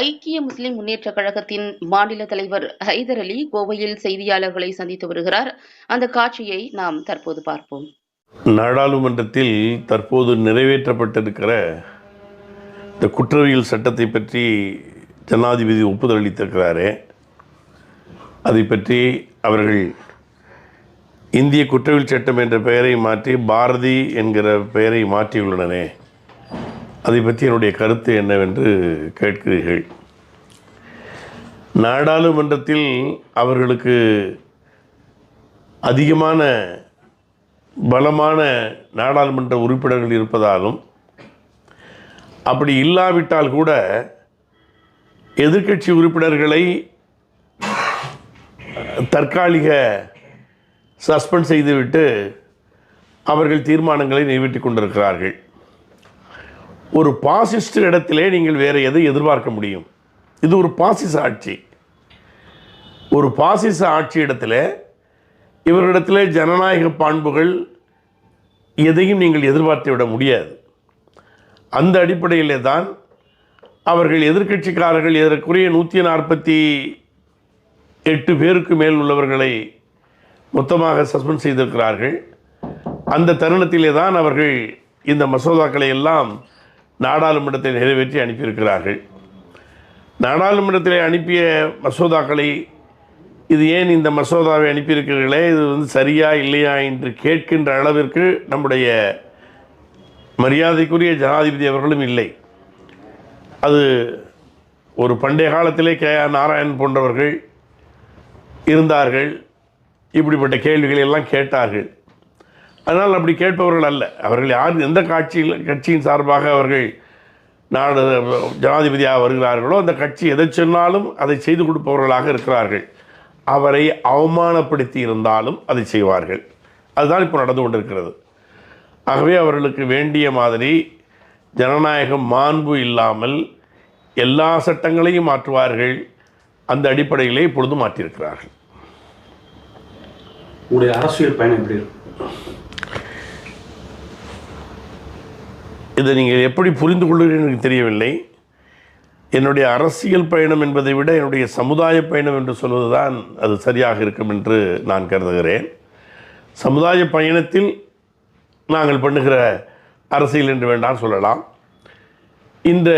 ஐக்கிய முஸ்லிம் முன்னேற்றக் கழகத்தின் மாநில தலைவர் ஹைதர் அலி கோவையில் செய்தியாளர்களை சந்தித்து வருகிறார். அந்த காட்சியை நாம் தற்போது பார்ப்போம். நாடாளுமன்றத்தில் தற்போது நிறைவேற்றப்பட்டிருக்கிற இந்த குற்றவியல் சட்டத்தை பற்றி ஜனாதிபதி ஒப்புதல் அளித்திருக்கிறாரே. அதை பற்றி அவர்கள் இந்திய குற்றவியல் சட்டம் என்ற பெயரை மாற்றி பாரதி என்கிற பெயரை மாற்றியுள்ளனரே அதை பற்றி என்னுடைய கருத்து என்னவென்று கேட்கிறீர்கள். நாடாளுமன்றத்தில் அவர்களுக்கு அதிகமான பலமான நாடாளுமன்ற உறுப்பினர்கள் இருப்பதாலும் அப்படி இல்லாவிட்டால் கூட எதிர்க்கட்சி உறுப்பினர்களை தற்காலிக சஸ்பெண்ட் செய்துவிட்டு அவர்கள் தீர்மானங்களை நிறைவேற்றி கொண்டிருக்கிறார்கள். ஒரு பாசிஸ்ட் இடத்திலே நீங்கள் வேறு எதை எதிர்பார்க்க முடியும்? இது ஒரு பாசிச ஆட்சி. ஒரு பாசிச ஆட்சி இடத்துல இவரிடத்திலே ஜனநாயக பண்புகள் எதையும் நீங்கள் எதிர்பார்த்து விட முடியாது. அந்த அடிப்படையிலே தான் அவர்கள் எதிர்க்கட்சிக்காரர்கள் இதற்குரிய நூற்றி நாற்பத்தி எட்டு பேருக்கு மேல் உள்ளவர்களை மொத்தமாக சஸ்பெண்ட் செய்திருக்கிறார்கள். அந்த தருணத்திலே தான் அவர்கள் இந்த மசோதாக்களை எல்லாம் நாடாளுமன்றத்தில் நிறைவேற்றி அனுப்பியிருக்கிறார்கள். நாடாளுமன்றத்தில் அனுப்பிய மசோதாக்களை இது ஏன் இந்த மசோதாவை அனுப்பியிருக்கிறீர்களே? இது வந்து சரியா இல்லையா என்று கேட்கின்ற அளவிற்கு நம்முடைய மரியாதைக்குரிய ஜனாதிபதி அவர்களும் இல்லை. அது ஒரு பண்டைய காலத்திலே கே ஆர் நாராயணன் போன்றவர்கள் இருந்தார்கள். இப்படிப்பட்ட கேள்விகளை எல்லாம் கேட்டார்கள். அதனால் அப்படி கேட்பவர்கள் அல்ல. அவர்கள் யார் எந்த காட்சியில் கட்சியின் சார்பாக அவர்கள் நாடு ஜனாதிபதியாக வருகிறார்களோ அந்த கட்சி எதை சொன்னாலும் அதை செய்து கொடுப்பவர்களாக இருக்கிறார்கள். அவரை அவமானப்படுத்தி இருந்தாலும் அதை செய்வார்கள். அதுதான் இப்போ நடந்து கொண்டிருக்கிறது. ஆகவே அவர்களுக்கு வேண்டிய மாதிரி ஜனநாயகம் மாண்பு இல்லாமல் எல்லா சட்டங்களையும் மாற்றுவார்கள். அந்த அடிப்படையிலே இப்பொழுது மாற்றியிருக்கிறார்கள். உங்களுடைய அரசியல் பயணம் எப்படி இருக்கும் இதை நீங்கள் எப்படி புரிந்து கொள்கிறீர்கள் எனக்கு தெரியவில்லை. என்னுடைய அரசியல் பயணம் என்பதை விட என்னுடைய சமுதாய பயணம் என்று சொல்வதுதான் அது சரியாக இருக்கும் என்று நான் கருதுகிறேன். சமுதாய பயணத்தில் நாங்கள் பண்ணுகிற அரசியல் என்று வேண்டாம் சொல்லலாம். இந்த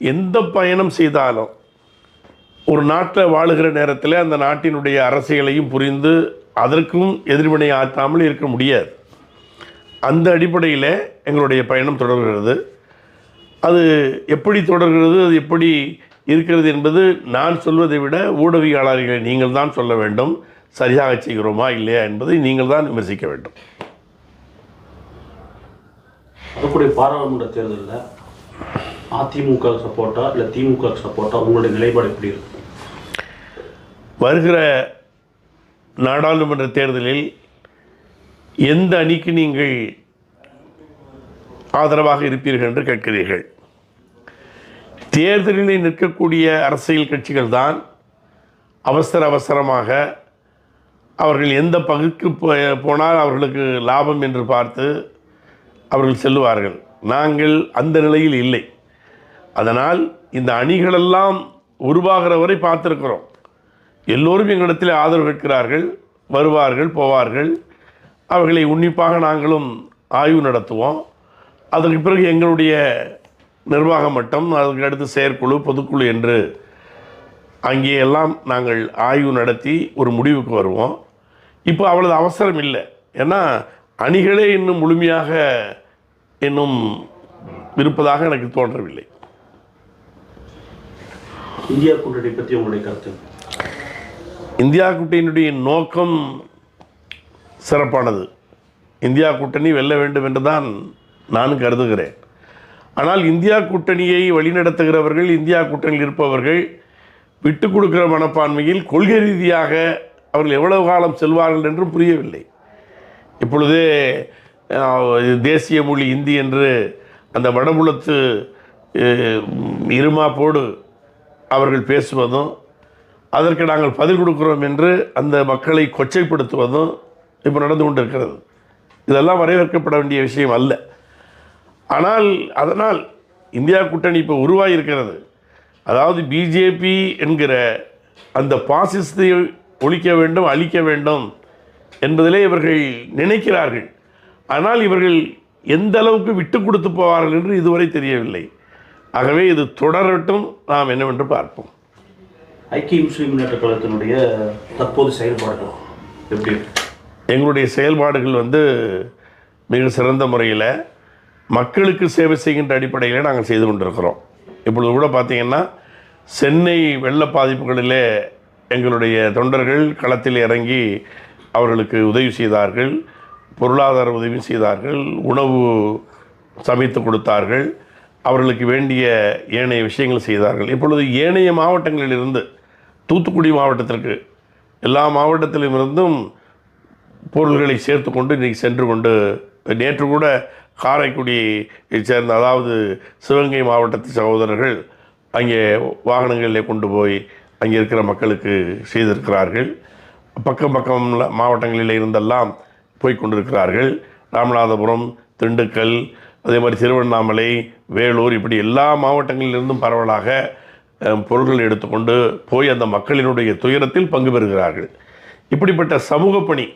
எந்த பயணம் செய்தாலும் ஒரு நாட்டில் வாழுகிற நேரத்தில் அந்த நாட்டினுடைய அரசியலையும் புரிந்து அதற்கும் எதிர்வினை ஆற்றாமல் இருக்க முடியாது. அந்த அடிப்படையில் எங்களுடைய பயணம் தொடர்கிறது. அது எப்படி தொடர்கிறது அது எப்படி இருக்கிறது என்பது நான் சொல்வதை விட ஊடகவியலாளர்களை நீங்கள் தான் சொல்ல வேண்டும். சரியாக செய்கிறோமா இல்லையா என்பதை நீங்கள் தான் விமர்சிக்க வேண்டும். வரக்கூடிய பாராளுமன்ற தேர்தலில் அதிமுக சப்போர்ட்டா இல்லை திமுக சப்போர்ட்டா உங்களுடைய நிலைப்பாடு எப்படி இருக்கும் வருகிற நாடாளுமன்ற தேர்தலில் எந்த அணிக்கு நீங்கள் ஆதரவாக இருப்பீர்கள் என்று கேட்கிறீர்கள். தேர்தலில் நிற்கக்கூடிய அரசியல் கட்சிகள் தான் அவசர அவசரமாக அவர்கள் எந்த பகுதிக்கு போனால் அவர்களுக்கு லாபம் என்று பார்த்து அவர்கள் செல்லுவார்கள். நாங்கள் அந்த நிலையில் இல்லை. அதனால் இந்த அணிகளெல்லாம் உருவாகிற வரை பார்த்துருக்கிறோம். எல்லோரும் எங்களிடத்தில் ஆதரவு கேட்கிறார்கள் வருவார்கள் போவார்கள். அவர்களை உன்னிப்பாக நாங்களும் ஆய்வு நடத்துவோம். அதற்கு பிறகு எங்களுடைய நிர்வாக மட்டம் அதுக்கு அடுத்து செயற்குழு பொதுக்குழு என்று அங்கே எல்லாம் நாங்கள் ஆய்வு நடத்தி ஒரு முடிவுக்கு வருவோம். இப்போ அவ்வளவு அவசரம் இல்லை. ஏன்னா அணிகளே இன்னும் முழுமையாக இன்னும் இருப்பதாக எனக்கு தோன்றவில்லை. இந்தியா கூட்டணி பற்றி உங்களுடைய கருத்து? இந்தியா கூட்டணியினுடைய நோக்கம் சிறப்பானது. இந்தியா கூட்டணி வெல்ல வேண்டும் என்று தான் கருதுகிறேன். ஆனால் இந்தியா கூட்டணியை வழிநடத்துகிறவர்கள் இந்தியா கூட்டணியில் இருப்பவர்கள் விட்டு கொடுக்கிற மனப்பான்மையில் கொள்கை ரீதியாக அவர்கள் எவ்வளவு காலம் செல்வார்கள் என்றும் புரியவில்லை. இப்பொழுதே தேசிய மொழி இந்தி என்று அந்த வடபுலத்து இருமாப்போடு அவர்கள் பேசுவதும் அதற்கு நாங்கள் பதில் கொடுக்கிறோம் என்று அந்த மக்களை கொச்சைப்படுத்துவதும் இப்போ நடந்து கொண்டு இருக்கிறது இதெல்லாம் வரவேற்கப்பட வேண்டிய விஷயம் அல்ல. ஆனால் அதனால் இந்தியா கூட்டணி இப்போ உருவாகி இருக்கிறது அதாவது பிஜேபி என்கிற அந்த பாசிசத்தை ஒழிக்க வேண்டும் அழிக்க வேண்டும் என்பதிலே இவர்கள் நினைக்கிறார்கள். ஆனால் இவர்கள் எந்த அளவுக்கு விட்டு கொடுத்து போவார்கள் என்று இதுவரை தெரியவில்லை. ஆகவே இது தொடரட்டும் நாம் என்னவென்று பார்ப்போம். ஐக்கிய முஸ்லீம் முன்னேற்ற கழகத்தினுடைய தற்போது செயல்பாடுகள் எப்படி எங்களுடைய செயல்பாடுகள் வந்து மிக சிறந்த முறையில் மக்களுக்கு சேவை செய்கின்ற அடிப்படையில் நாங்கள் செய்து கொண்டிருக்கிறோம். இப்பொழுது கூட பார்த்தீங்கன்னா சென்னை வெள்ள பாதிப்புகளிலே எங்களுடைய தொண்டர்கள் களத்தில் இறங்கி அவர்களுக்கு உதவி செய்தார்கள் பொருளாதார உதவி செய்தார்கள் உணவு சமைத்து கொடுத்தார்கள் அவர்களுக்கு வேண்டிய ஏனைய விஷயங்கள் செய்தார்கள். இப்பொழுது ஏனைய மாவட்டங்களிலிருந்து தூத்துக்குடி மாவட்டத்திற்கு எல்லா மாவட்டத்திலும் இருந்தும் பொருள்களை சேர்த்து கொண்டு இன்றைக்கி சென்று கொண்டு நேற்று கூட காரைக்குடியை சேர்ந்த அதாவது சிவகங்கை மாவட்டத்து சகோதரர்கள் அங்கே வாகனங்களில் கொண்டு போய் அங்கே இருக்கிற மக்களுக்கு செய்திருக்கிறார்கள். பக்கம் பக்கம் மாவட்டங்களில் இருந்தெல்லாம் போய் கொண்டிருக்கிறார்கள். ராமநாதபுரம் திண்டுக்கல் அதே மாதிரி திருவண்ணாமலை வேலூர் இப்படி எல்லா மாவட்டங்களிலிருந்தும் பரவலாக பொருட்கள் எடுத்துக்கொண்டு போய் அந்த மக்களினுடைய துயரத்தில் பங்கு பெறுகிறார்கள். இப்படிப்பட்ட சமூக பணி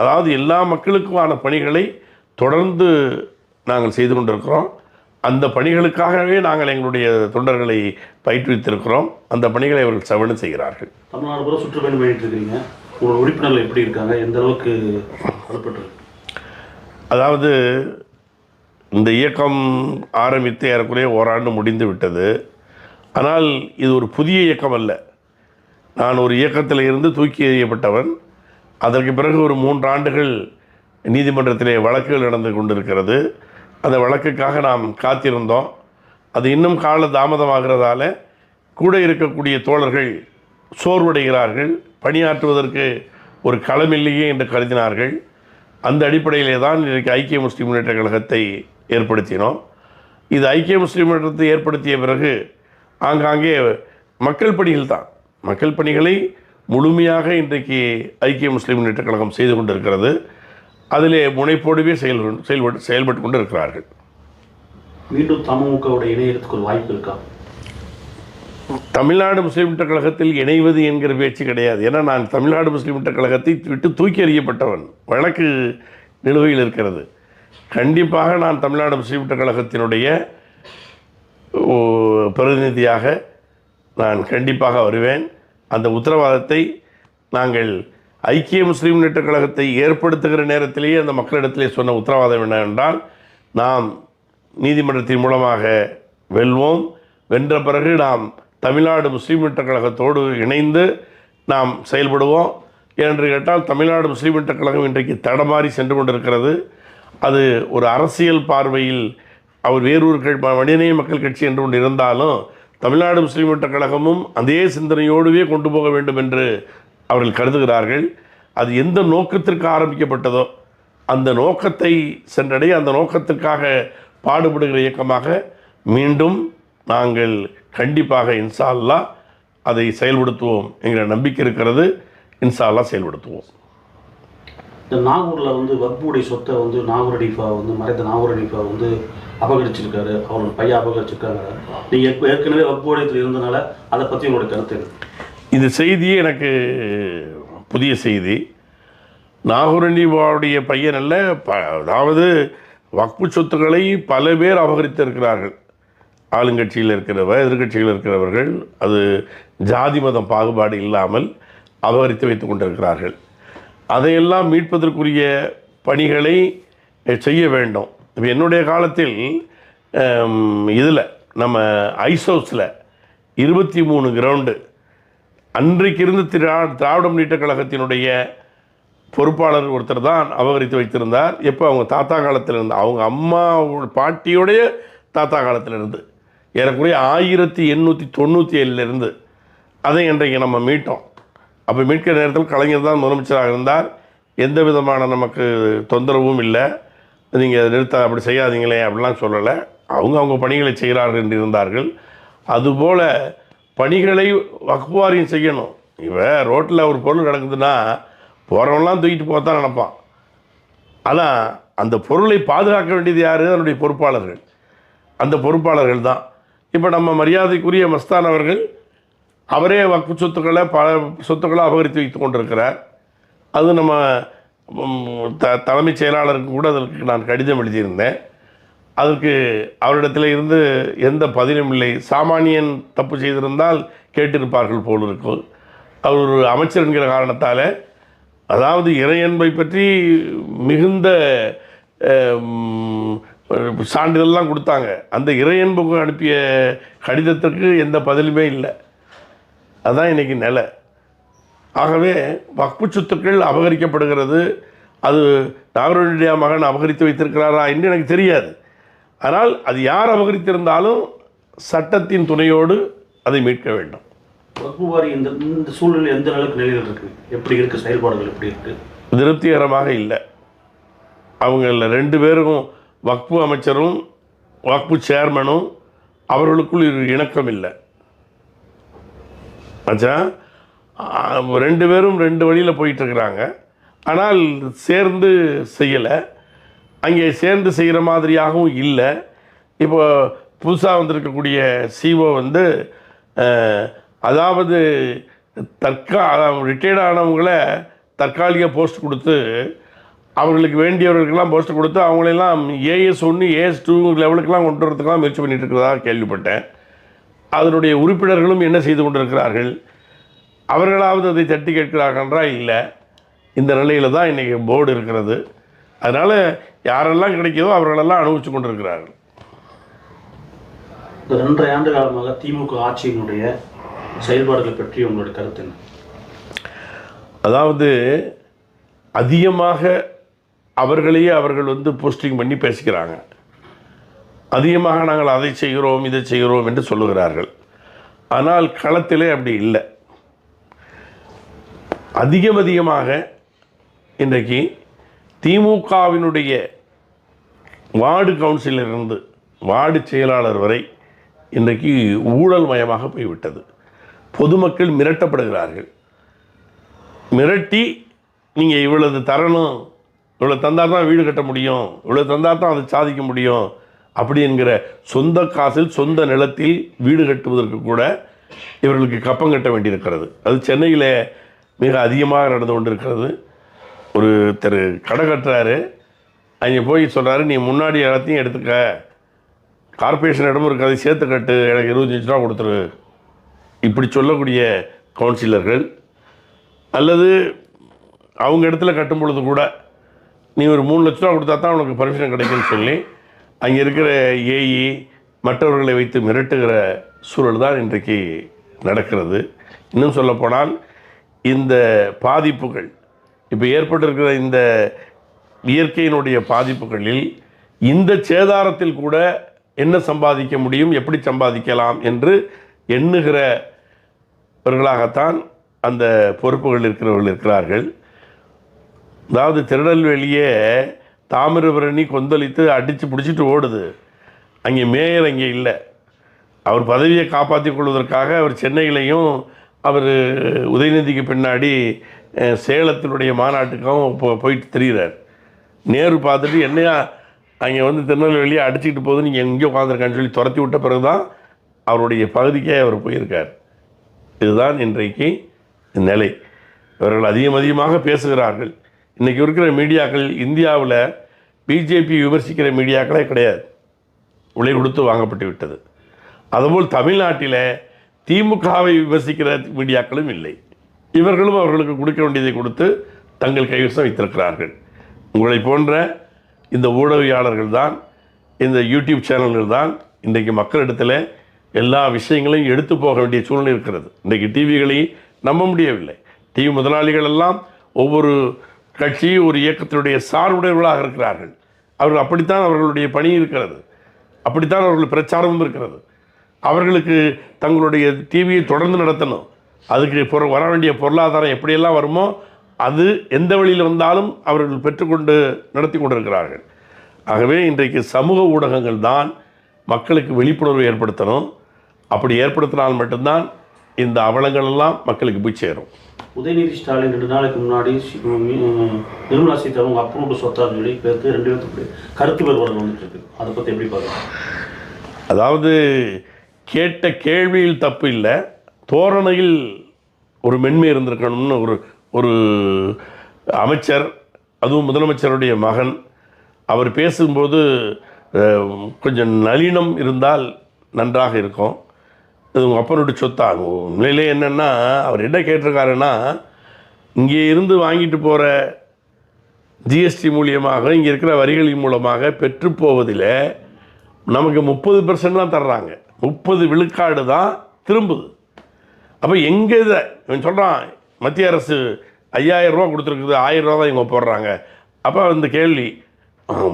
அதாவது எல்லா மக்களுக்குமான பணிகளை தொடர்ந்து நாங்கள் செய்து கொண்டிருக்கிறோம். அந்த பணிகளுக்காகவே நாங்கள் எங்களுடைய தொண்டர்களை பயிற்றுவித்திருக்கிறோம். அந்த பணிகளை அவர்கள் செவனு செய்கிறார்கள். தமிழ்நாடு பூரா சுற்றுப்பயணம் பண்ணிட்டு இருக்கிறீங்க உங்களோட உறுப்பினர்கள் எப்படி இருக்காங்க? எந்த அளவுக்கு அதாவது இந்த இயக்கம் ஆரம்பித்து ஏறக்குறைய ஓராண்டு முடிந்து விட்டது. ஆனால் இது ஒரு புதிய இயக்கம் அல்ல. நான் ஒரு இயக்கத்தில் இருந்து தூக்கி எறியப்பட்டவன். அதற்கு பிறகு ஒரு மூன்று ஆண்டுகள் நீதிமன்றத்திலே வழக்குகள் நடந்து கொண்டிருக்கிறது. அந்த வழக்குக்காக நாம் காத்திருந்தோம். அது இன்னும் கால தாமதமாகிறதால கூட இருக்கக்கூடிய தோழர்கள் சோர்வடைகிறார்கள். பணியாற்றுவதற்கு ஒரு களமில்லையே என்று கருதினார்கள். அந்த அடிப்படையிலே தான் இன்றைக்கு ஐக்கிய முஸ்லீம் முன்னேற்ற கழகத்தை ஏற்படுத்தினோம். இது ஐக்கிய முஸ்லீம் முன்னேற்றத்தை ஏற்படுத்திய பிறகு ஆங்காங்கே மக்கள் பணிகள் தான். மக்கள் பணிகளை முழுமையாக இன்றைக்கு ஐக்கிய முஸ்லீம் முன்னேற்ற கழகம் செய்து கொண்டிருக்கிறது. அதிலே முனைப்போடுவே செயல் செயல்பட்டு செயல்பட்டு கொண்டு இருக்கிறார்கள் மீண்டும் தமுகவோட இணையறதுக்கு ஒரு வாய்ப்பு இருக்கா? தமிழ்நாடு முஸ்லீம் முன்னேற்ற கழகத்தில் இணைவது என்கிற பேச்சு கிடையாது. ஏன்னா நான் தமிழ்நாடு முஸ்லீம் முன்னேற்ற கழகத்தை விட்டு தூக்கி எறியப்பட்டவன். வழக்கு நிலுவையில் இருக்கிறது. கண்டிப்பாக நான் தமிழ்நாடு முஸ்லீம் முன்னேற்ற கழகத்தினுடைய பிரதிநிதியாக நான் கண்டிப்பாக வருவேன். அந்த உத்தரவாதத்தை நாங்கள் ஐக்கிய முஸ்லீம் முன்னேற்ற கழகத்தை ஏற்படுத்துகிற நேரத்திலேயே அந்த மக்களிடத்திலே சொன்ன உத்தரவாதம் என்னவென்றால் நாம் நீதிமன்றத்தின் மூலமாக வெல்வோம். வென்ற பிறகு நாம் தமிழ்நாடு முஸ்லீம் முன்னேற்ற கழகத்தோடு இணைந்து நாம் செயல்படுவோம். என்று கேட்டால் தமிழ்நாடு முஸ்லீம் முன்னேற்ற கழகம் இன்றைக்கு தடமாறி சென்று கொண்டிருக்கிறது. அது ஒரு அரசியல் பார்வையில் அவர் வேறொரு க- மனிதநேய மக்கள் கட்சி என்று ஒன்று இருந்தாலும் தமிழ்நாடு முஸ்லீம் முன்னேற்ற கழகமும் அதே சிந்தனையோடுவே கொண்டு போக வேண்டும் என்று அவர்கள் கருதுகிறார்கள். அது எந்த நோக்கத்திற்கு ஆரம்பிக்கப்பட்டதோ அந்த நோக்கத்தை சென்றடைய அந்த நோக்கத்திற்காக பாடுபடுகிற இயக்கமாக மீண்டும் நாங்கள் கண்டிப்பாக இன்ஷா அதை செயல்படுத்துவோம் என்கிற நம்பிக்கை இருக்கிறது. இன்ஷா செயல்படுத்துவோம். இந்த நாகூரில் வந்து வக்புடைய சொத்தை வந்து நாகூர் அடிஃபா வந்து மறைந்த நாகூர் அடிஃபா வந்து அபகரிச்சிருக்காரு. அவரோட பையன் அபகரிச்சிருக்காங்க. நீங்கள் எப்போ ஏற்கனவே வக்புடையத்தில் இருந்தனால அதை பற்றி உங்களோட கருத்து இந்த செய்தியே எனக்கு புதிய செய்தி. நாகூரணிபாவுடைய பையன் அல்ல ப அதாவது வக்பு சொத்துக்களை பல பேர் அபகரித்து இருக்கிறார்கள் ஆளுங்கட்சியில் இருக்கிறவர் எதிர்க்கட்சியில் இருக்கிறவர்கள் அது ஜாதி மதம் பாகுபாடு இல்லாமல் அபகரித்து வைத்து கொண்டிருக்கிறார்கள். அதையெல்லாம் மீட்பதற்குரிய பணிகளை செய்ய வேண்டும். இப்போ என்னுடைய காலத்தில் இதில் நம்ம ஐசோஸில் இருபத்தி மூணு கிரவுண்டு அன்றைக்கு இருந்த திரா திராவிட முன்னேற்ற கழகத்தினுடைய பொறுப்பாளர் ஒருத்தர் தான் அபகரித்து வைத்திருந்தார். எப்போ? அவங்க தாத்தா காலத்தில் இருந்து அவங்க அம்மா பாட்டியோடைய தாத்தா காலத்தில் இருந்து ஏறக்குறைய ஆயிரத்தி எண்ணூற்றி தொண்ணூற்றி ஏழுலேருந்து அதை இன்றைக்கு நம்ம மீட்டோம். அப்போ மீட்கிற நேரத்தில் கலைஞர் தான் முதலமைச்சராக இருந்தார். எந்த விதமான நமக்கு தொந்தரவும் இல்லை. நீங்கள் நிறுத்த அப்படி செய்யாதீங்களே அப்படிலாம் சொல்லலை. அவங்க அவங்க பணிகளை செய்கிறார்கள் என்று இருந்தார்கள். அதுபோல் பணிகளை வகுப்புவாரியம் செய்யணும். இவன் ரோட்டில் ஒரு பொருள் கிடக்குதுன்னா போகிறவன்லாம் தூக்கிட்டு போகத்தான் நினப்பான். ஆனால் அந்த பொருளை பாதுகாக்க வேண்டியது யார்? அதனுடைய பொறுப்பாளர்கள். அந்த பொறுப்பாளர்கள் தான். இப்போ நம்ம மரியாதைக்குரிய மஸ்தான் அவர்கள் அவரே வக்ஃபு சொத்துக்களை பல சொத்துக்களை அபகரித்து வைத்து கொண்டிருக்கிறார். அது நம்ம த தலைமைச் செயலாளருக்கு கூட அதற்கு நான் கடிதம் எழுதியிருந்தேன். அதற்கு அவரிடத்தில் இருந்து எந்த பதிலும் இல்லை. சாமானியன் தப்பு செய்திருந்தால் கேட்டிருப்பார்கள் போல் இருக்கும் அவர் ஒரு அமைச்சர் என்கிற காரணத்தால் அதாவது இறையன்பை பற்றி மிகுந்த சான்றிதழ்லாம் கொடுத்தாங்க. அந்த இறையன்புக்கு அனுப்பிய கடிதத்திற்கு எந்த பதிலுமே இல்லை. அதான் இன்னைக்கு நிலை. ஆகவே வக்பு சொத்துக்கள் அபகரிக்கப்படுகிறது. அது நாகரனுடைய மகன் அபகரித்து வைத்திருக்கிறாரா என்று எனக்கு தெரியாது. ஆனால் அது யார் அபகரித்திருந்தாலும் சட்டத்தின் துணையோடு அதை மீட்க வேண்டும். வக்பு வாரி இந்த இந்த சூழ்நிலை எந்த அளவுக்கு நிலையில் இருக்கு? எப்படி இருக்கு? செயல்பாடுகள் எப்படி இருக்கு? திருப்திகரமாக இல்லை. அவங்கள ரெண்டு பேரும் வக்பு அமைச்சரும் வக்பு சேர்மனும் அவர்களுக்குள் இணக்கம் இல்லை ஆச்சா ரெண்டு பேரும் ரெண்டு வழியில் போயிட்டுருக்குறாங்க. ஆனால் சேர்ந்து செய்யலை. அங்கே சேர்ந்து செய்கிற மாதிரியாகவும் இல்லை. இப்போ புதுசாக வந்திருக்கக்கூடிய சிஓ வந்து அதாவது தற்கா ரிட்டையர்ட் ஆனவங்கள தற்காலிக போஸ்ட் கொடுத்து அவர்களுக்கு வேண்டியவர்களுக்கெல்லாம் போஸ்ட் கொடுத்து அவங்களெல்லாம் ஏஎஸ் ஒன்று ஏஎஸ் டூ லெவலுக்கெல்லாம் கொண்டு வரதுக்கெல்லாம் முயற்சி பண்ணிகிட்டு இருக்கிறதா கேள்விப்பட்டேன். அதனுடைய உறுப்பினர்களும் என்ன செய்து கொண்டிருக்கிறார்கள்? அவர்களாவது அதை தட்டி கேட்கிறார்களா இல்லை. இந்த நிலையில் தான் இன்றைக்கி போர்டு இருக்கிறது. அதனால் யாரெல்லாம் கிடைக்குதோ அவர்களெல்லாம் அனுபவித்து கொண்டிருக்கிறார்கள். ரெண்டரை ஆண்டு காலமாக திமுக ஆட்சியினுடைய செயல்பாடுகளை பற்றி உங்களுடைய கருத்து என்ன? அதாவது அதிகமாக அவர்களையே அவர்கள் வந்து போஸ்டிங் பண்ணி பேசிக்கிறாங்க. அதிகமாக நாங்கள் அதை செய்கிறோம் இதை செய்கிறோம் என்று சொல்லுகிறார்கள். ஆனால் களத்திலே அப்படி இல்லை. அதிகம் அதிகமாக இன்றைக்கு திமுகவினுடைய வார்டு கவுன்சிலிருந்து வார்டு செயலாளர் வரை இன்றைக்கு ஊழல் மயமாக போய்விட்டது. பொதுமக்கள் மிரட்டப்படுகிறார்கள். மிரட்டி நீங்கள் இவ்வளவு தரணும். இவ்வளோ தந்தால் தான் வீடு கட்ட முடியும். இவ்வளோ தந்தால் தான் அதை சாதிக்க முடியும். அப்படி என்கிற சொந்த காசில் சொந்த நிலத்தில் வீடு கட்டுவதற்கு கூட இவர்களுக்கு கப்பம் கட்ட வேண்டியிருக்கிறது. அது சென்னையில் மிக அதிகமாக நடந்து கொண்டிருக்கிறது. ஒரு திரு கடை கட்டுறாரு. அங்கே போய் சொல்கிறாரு நீ முன்னாடி இடத்தையும் எடுத்துக்க. கார்ப்பரேஷன் இடமும் இருக்காது சேர்த்து கட்டு. எனக்கு இருபத்தஞ்சு ரூபா கொடுத்துரு. இப்படி சொல்லக்கூடிய கவுன்சிலர்கள் அல்லது அவங்க இடத்துல கட்டும் பொழுது கூட நீ ஒரு மூணு லட்ச ரூபா கொடுத்தா தான் உனக்கு பர்மிஷன் கிடைக்கும்னு சொல்லி அங்கே இருக்கிற ஏஇ மற்றவர்களை வைத்து மிரட்டுகிற சூழல் தான் இன்றைக்கு நடக்கிறது. இன்னும் சொல்லப்போனால் இந்த பாதிப்புகள் இப்போ ஏற்பட்டிருக்கிற இந்த இயற்கையினுடைய பாதிப்புகளில் இந்த சேதாரத்தில் கூட என்ன சம்பாதிக்க முடியும் எப்படி சம்பாதிக்கலாம் என்று எண்ணுகிறவர்களாகத்தான் அந்த பொறுப்புகள் இருக்கிறவர்கள் இருக்கிறார்கள். அதாவது திருநெல்வேலியே தாமிரபரணி கொந்தளித்து அடித்து பிடிச்சிட்டு ஓடுது. அங்கே மேயர் அங்கே இல்லை. அவர் பதவியை காப்பாற்றி கொள்வதற்காக அவர் சென்னையிலையும் அவர் உதயநிதிக்கு பின்னாடி சேலத்தினுடைய மாநாட்டுக்கும் போ போயிட்டு தெரிகிறார் நேரு பார்த்துட்டு என்னையா அங்கே வந்து திருநெல்வேலியை அடிச்சுக்கிட்டு போகுது நீங்கள் எங்கேயோ உட்காந்துருக்கான்னு சொல்லி துரத்தி விட்ட பிறகு தான் அவருடைய பகுதிக்கே அவர் போயிருக்கார். இதுதான் இன்றைக்கு நிலை. இவர்கள் அதிகம் அதிகமாக பேசுகிறார்கள். இன்றைக்கி இருக்கிற மீடியாக்கள் இந்தியாவில் பிஜேபி விமர்சிக்கிற மீடியாக்களே கிடையாது. விலை கொடுத்து வாங்கப்பட்டு விட்டது. அதுபோல் தமிழ்நாட்டில் திமுகவை விமர்சிக்கிற மீடியாக்களும் இல்லை. இவர்களும் அவர்களுக்கு கொடுக்க வேண்டியதை கொடுத்து தங்கள் கைவசம் வைத்திருக்கிறார்கள். உங்களை போன்ற இந்த ஊடகவியாளர்கள் தான் இந்த யூடியூப் சேனல்கள் தான் இன்றைக்கு மக்களிடத்தில் எல்லா விஷயங்களையும் எடுத்து போக வேண்டிய சூழ்நிலை இருக்கிறது. இன்றைக்கு டிவிகளை நம்ப முடியவில்லை. டிவி முதலாளிகள் எல்லாம் ஒவ்வொரு கட்சி ஒரு இயக்கத்தினுடைய சார்புடையவர்களாக இருக்கிறார்கள். அவர்கள் அப்படித்தான் அவர்களுடைய பணி இருக்கிறது. அப்படித்தான் அவர்கள் பிரச்சாரமும் இருக்கிறது. அவர்களுக்கு தங்களுடைய டிவியை தொடர்ந்து நடத்தணும். அதுக்கு பொரு வர வேண்டிய பொருளாதாரம் எப்படியெல்லாம் வருமோ அது எந்த வழியில் வந்தாலும் அவர்கள் பெற்றுக்கொண்டு நடத்தி கொண்டிருக்கிறார்கள். ஆகவே இன்றைக்கு சமூக ஊடகங்கள் தான் மக்களுக்கு விழிப்புணர்வு ஏற்படுத்தணும். அப்படி ஏற்படுத்தினால் மட்டும்தான் இந்த அவலங்கள் எல்லாம் மக்களுக்கு போய் சேரும். உதயநிதி ஸ்டாலின் ரெண்டு நாளைக்கு முன்னாடி நிர்மலா சீதாராமன் அப்ரூவ்டு சொத்தான்னு சொல்லி பேருக்கு ரெண்டு பேருக்கு கருத்து வேறுபாடு வந்துட்டு இருக்கு. அதை பற்றி எப்படி பார்க்கலாம் அதாவது கேட்ட கேள்வியில் தப்பு இல்லை. தோரணையில் ஒரு மென்மை இருந்திருக்கணும்னு ஒரு ஒரு அமைச்சர் அதுவும் முதலமைச்சருடைய மகன் அவர் பேசும்போது கொஞ்சம் நளினம் இருந்தால் நன்றாக இருக்கும். அது உங்கள் அப்பனுடைய சொத்தாகும். உண்மையிலே என்னென்னா அவர் என்ன கேட்டிருக்காருன்னா இங்கே இருந்து வாங்கிட்டு போகிற ஜிஎஸ்டி மூலியமாக இங்கே இருக்கிற வரிகளின் மூலமாக பெற்று போவதில் நமக்கு முப்பது பெர்சன்ட் தான் தர்றாங்க. முப்பது விழுக்காடு தான் திரும்புது. அப்போ எங்கே இதை இவன் சொல்கிறான் மத்திய அரசு ஐயாயிரம் ரூபா கொடுத்துருக்குது ஆயிரம் ரூபா தான் இவங்க போடுறாங்க. அப்போ அந்த கேள்வி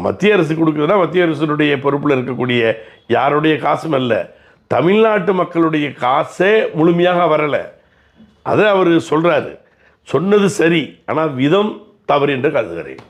மத்திய அரசு கொடுக்குதுன்னா மத்திய அரசினுடைய பொறுப்பில் இருக்கக்கூடிய யாருடைய காசும் இல்லை தமிழ்நாட்டு மக்களுடைய காசே முழுமையாக வரலை. அதை அவர் சொல்கிறாரு சொன்னது சரி ஆனால் விதம் தவறு என்று கருதுகிறேன்.